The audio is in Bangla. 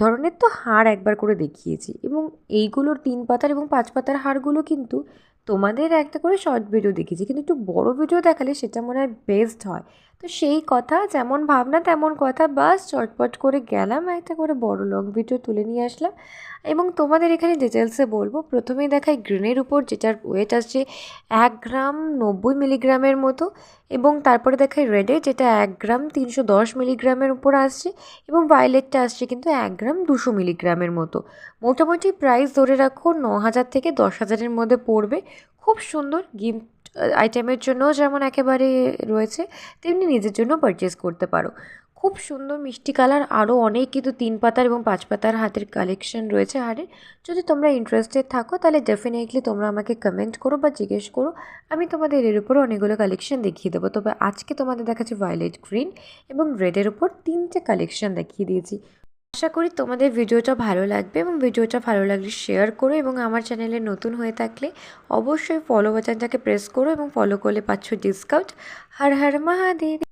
ধরনের তো হাড় একবার করে দেখিয়েছি এবং এইগুলোর তিন পাতার এবং পাঁচ পাতার হাড়গুলো কিন্তু তোমাদের একটা করে শর্ট ভিডিও দেখিয়েছি। কিন্তু একটু বড় ভিডিও দেখালে সেটা মনে হয় বেস্ট হয়। তো সেই কথা, যেমন ভাবনা তেমন কথা। বাস চটপট করে গেলাম, একটা করে বড় লং ভিডিও তুলে নিয়ে আসলাম। এবং তোমাদের এখানে ডিটেলসে বলব, প্রথমেই দেখাই গ্রিনের উপর যেটার ওয়েট আসছে এক গ্রাম নব্বই মিলিগ্রামের মতো এবং তারপরে দেখাই রেডে যেটা এক গ্রাম তিনশো দশ মিলিগ্রামের উপর আসছে এবং ভায়োলেটটা আসছে কিন্তু এক গ্রাম দুশো মিলিগ্রামের মতো। মোটামুটি প্রাইস ধরে রাখো ন হাজার থেকে দশ হাজারের মধ্যে পড়বে। খুব সুন্দর গিফট আইটেমের জন্যও যেমন একেবারে রয়েছে, তেমনি নিজের জন্য পারচেস করতে পারো। খুব সুন্দর মিষ্টি কালার আরও অনেক কিন্তু তিন পাতার এবং পাঁচ পাতার হাতের কালেকশন রয়েছে হারের যদি তোমরা ইন্টারেস্টেড থাকো, তাহলে ডেফিনেটলি তোমরা আমাকে কমেন্ট করো বা জিজ্ঞেস করো। আমি তোমাদের এর উপর অনেকগুলো কালেকশন দেখিয়ে দেবো। তবে আজকে তোমাদের দেখাচ্ছি ভায়োলেট গ্রিন এবং রেডের উপর তিনটে কালেকশন দেখিয়ে দিয়েছি। আশা করি তোমাদের ভিডিওটা ভালো লাগবে এবং ভিডিওটা ভালো লাগলে শেয়ার করো এবং আমার চ্যানেলে নতুন হয়ে থাকলে অবশ্যই ফলো বাটনটাকে প্রেস করো এবং ফলো করলে পাচ্ছ ডিসকাউন্ট হর হর মহাদেব।